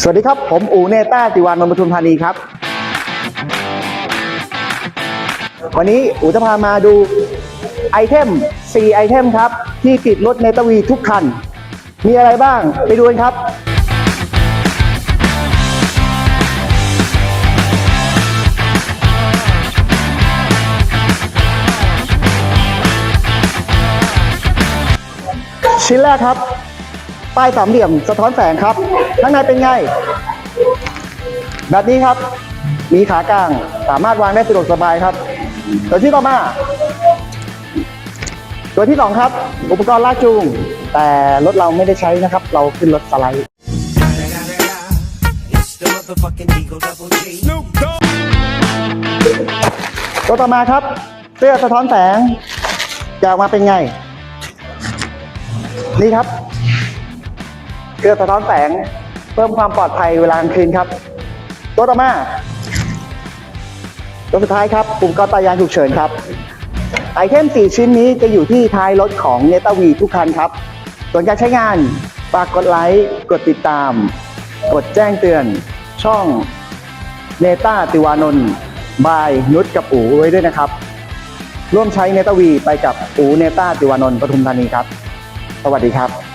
สวัสดีครับ ผมอูเนต้าติวานนท์ปทุมธานีครับ วันนี้อูจะพามาดูไอเทม 4 ไอเทมครับ ที่ติดรถเนตวีทุกคัน มีอะไรบ้างไปดูกันครับชิ้นแรกครับ ป้ายสามเหลี่ยมสะท้อนแสงครับ ข้างในเป็นไง แบบนี้ครับ มีขากลาง สามารถวางได้สะดวกสบายครับ ตัวที่ต่อมา ตัวที่สองครับ อุปกรณ์ลากจูง แต่รถเราไม่ได้ใช้นะครับ เราขึ้นรถสไลด์ ตัวต่อมาครับ เสื้อสะท้อนแสงจะออกมาเป็นไง นี่ครับ เสื้อสะท้อนแสง เพิ่มความปลอดภัยเวลากลางคืนครับตัวต่อมาตัวสุดท้ายครับปุ่มกรตายางฉุกเฉินครับ ไอเทม 4 ชิ้นนี้จะอยู่ที่ท้ายรถของเนตาวีทุกคันครับ ส่วนการใช้งานฝากกดไลค์ กดติดตาม กดแจ้งเตือน ช่องเนต้าติวานนท์บายนุชกับอูไว้ด้วยนะครับ ร่วมใช้เนตาวีไปกับอูเนต้าติวานนท์ปทุมธานีครับ สวัสดีครับ